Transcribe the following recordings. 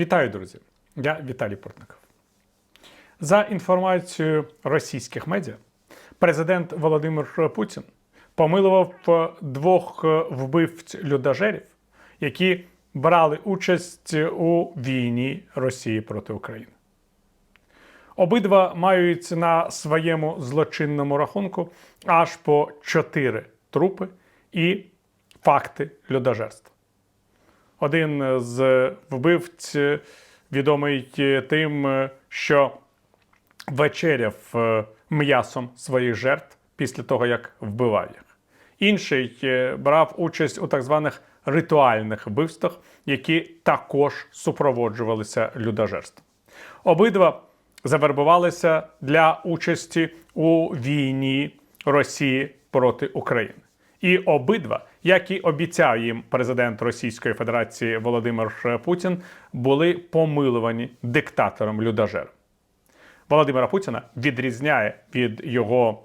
Вітаю, друзі! Я Віталій Портников. За інформацією російських медіа, президент Володимир Путін помилував двох вбивць людожерів, які брали участь у війні Росії проти України. Обидва мають на своєму злочинному рахунку аж по чотири трупи і факти людожерства. Один з вбивць відомий тим, що вечеряв е, м'ясом своїх жертв після того, як вбивав їх. Інший е, брав участь у так званих ритуальних вбивствах, які також супроводжувалися людожерством. Обидва завербувалися для участі у війні Росії проти України. І обидва, як і обіцяв їм президент Російської Федерації Володимир Путін, були помилувані диктатором людожером. Володимира Путіна відрізняє від його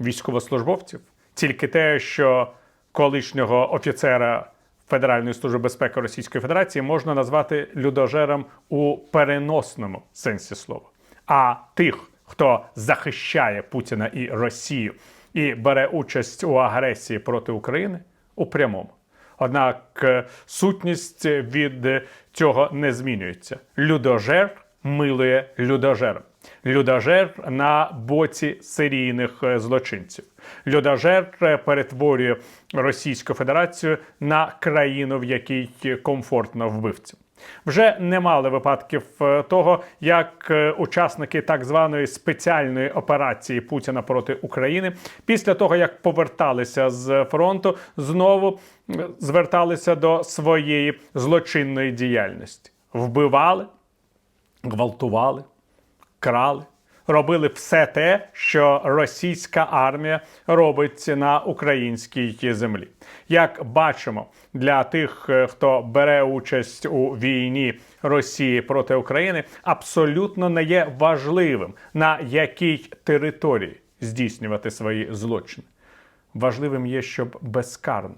військовослужбовців тільки те, що колишнього офіцера Федеральної служби безпеки Російської Федерації можна назвати людожером у переносному сенсі слова. А тих, хто захищає Путіна і Росію і бере участь у агресії проти України у прямому. Однак е, сутність від цього не змінюється. Людожер милує людожером. Людожер на боці серійних е, злочинців. Людожер е, перетворює Російську Федерацію на країну, в якій комфортно вбивцям. Вже немало випадків е, того, як е, учасники так званої спеціальної операції Путіна проти України після того, як поверталися з фронту, знову зверталися до своєї злочинної діяльності, вбивали, гвалтували, крали робили все те, що російська армія робить на українській землі. Як бачимо, для тих, е, хто бере участь у війні Росії проти України, абсолютно не є важливим на якій території здійснювати свої злочини. Важливим є, щоб безкарно.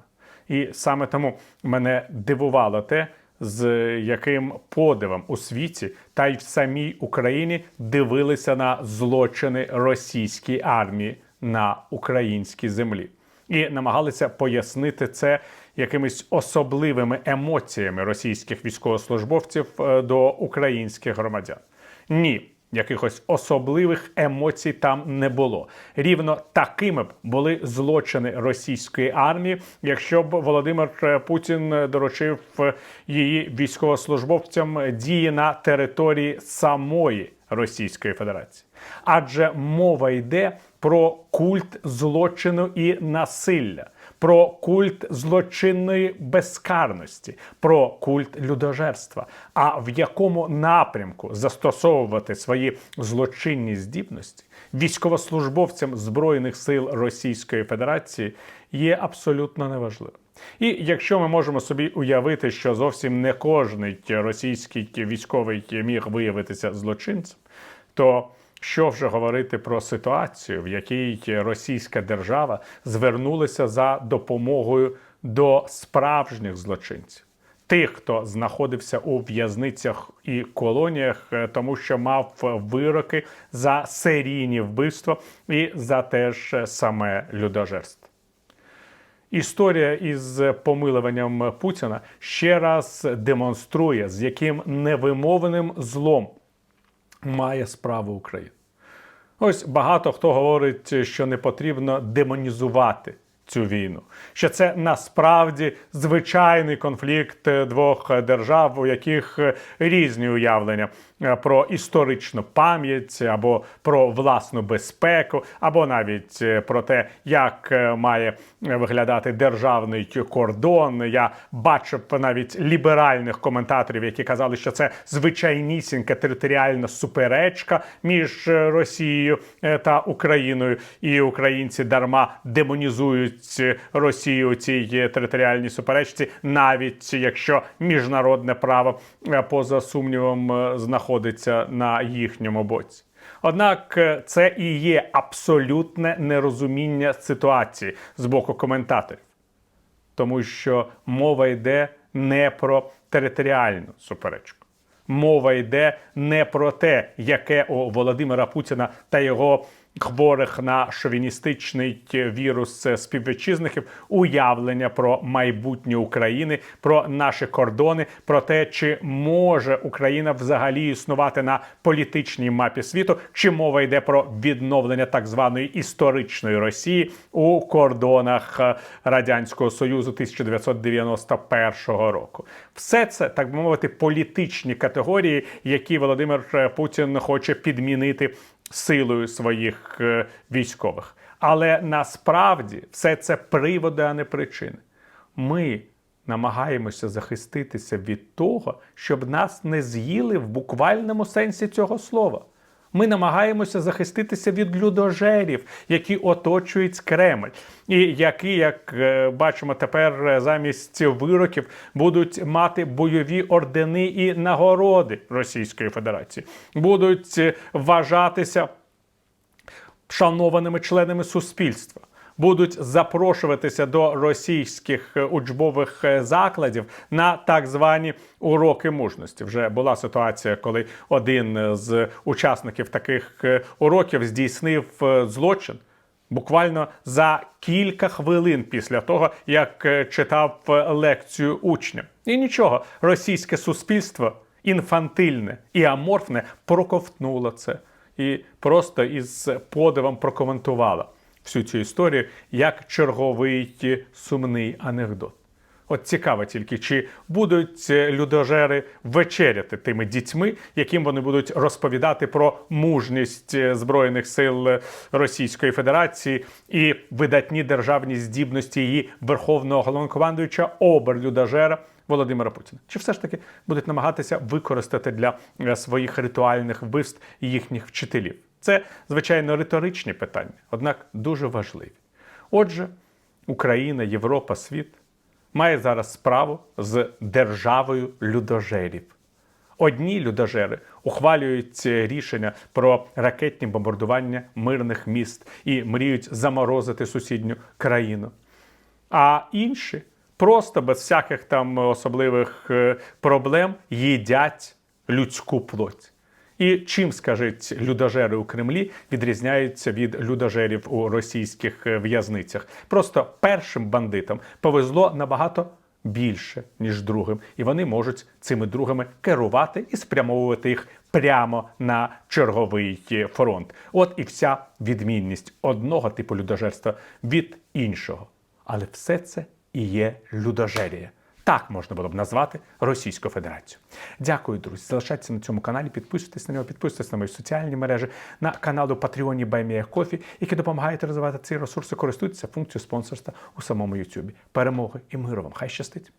І саме тому мене дивувало те, з яким подивом у світі та й в самій Україні дивилися на злочини російської армії на українській землі і намагалися пояснити це якимись особливими емоціями російських військовослужбовців е, до українських громадян. Ні якихось особливих емоцій там не було. Рівно такими б були злочини російської армії, якщо б Володимир Путін доручив її військовослужбовцям дії на території самої Російської Федерації, адже мова йде про культ злочину і насилля про культ злочинної безкарності, про культ людожерства. А в якому напрямку застосовувати свої злочинні здібності військовослужбовцям Збройних сил Російської Федерації є абсолютно неважливим. І якщо ми можемо собі уявити, що зовсім не кожний російський військовий міг виявитися злочинцем, то що вже говорити про ситуацію, в якій російська держава звернулася за допомогою до справжніх злочинців, тих, хто знаходився у в'язницях і колоніях, е, тому що мав вироки за серійні вбивства і за теж саме людожерство. Історія із помилуванням Путіна ще раз демонструє, з яким невимовним злом має справу Україна. Ось багато хто говорить, що не потрібно демонізувати цю війну, що це насправді звичайний конфлікт двох держав, у яких різні уявлення Е, про історичну пам'ять або про власну безпеку, або навіть е, про те, як е, має виглядати державний кордон. Я бачив навіть ліберальних коментаторів, які казали, що це звичайнісінька територіальна суперечка між Росією та Україною, і українці дарма демонізують Росію у цій територіальній суперечці, навіть якщо міжнародне право поза сумнівом знаходиться знаходиться на їхньому боці. Однак е, це і є абсолютне нерозуміння ситуації з боку коментаторів, тому що мова йде не про територіальну суперечку. мова йде не про те, яке у Володимира Путіна та його хворих на шовіністичний вірус співвітчизників уявлення про майбутнє України, про наші кордони, про те, чи може Україна взагалі існувати на політичній мапі світу, чи мова йде про відновлення так званої історичної Росії у кордонах е, радянського союзу 1991 року. Все це так би мовити політичні категорії, які Володимир е, Путін хоче підмінити силою своїх е, військових. Але насправді все це приводи, а не причини. Ми намагаємося захиститися від того, щоб нас не з'їли в буквальному сенсі цього слова. Ми намагаємося захиститися від людожерів, які оточують Кремль, і які, як е, бачимо тепер, е, замість вироків будуть мати бойові ордени і нагороди Російської Федерації, будуть е, вважатися шанованими членами суспільства. Будуть запрошуватися до російських е, учбових е, закладів на так звані уроки мужності. Вже була ситуація, коли один з учасників таких е, уроків здійснив е, злочин буквально за кілька хвилин після того, як е, читав е, лекцію учням. І нічого, російське суспільство інфантильне і аморфне проковтнуло це і просто із подивом прокоментувало всю цю історію як черговий сумний анекдот. От цікаво тільки, чи будуть людожери вечеряти тими дітьми, яким вони будуть розповідати про мужність збройних сил Російської Федерації і видатні державні здібності її верховного головнокомандуюча оберлюдожера Володимира Путіна. Чи все ж таки будуть намагатися використати для е, своїх ритуальних вбивств їхніх вчителів? Це звичайно риторичні питання, однак дуже важливі. Отже, Україна, Європа, світ має зараз справу з державою людожерів. Одні людожери ухвалюють рішення про ракетні бомбардування мирних міст і мріють заморозити сусідню країну. А інші просто без всяких там особливих е, проблем їдять людську плоть. І чим, скажіть, людожери у Кремлі відрізняються від людожерів у російських е, в'язницях? Просто першим бандитам повезло набагато більше, ніж другим, і вони можуть цими другими керувати і спрямовувати їх прямо на черговий е, фронт. От і вся відмінність одного типу людожерства від іншого. Але все це і є людожерія. Так можна було б назвати Російську Федерацію. Дякую, друзі. Залишайтеся на цьому каналі, підписуйтесь на нього, підписуйтесь на мої соціальні мережі, на канал у Патреоні Баймія Кофі, які допомагають розвивати ці ресурси, користуйтеся функцією спонсорства у самому Ютубі. Перемоги і миру вам! Хай щастить!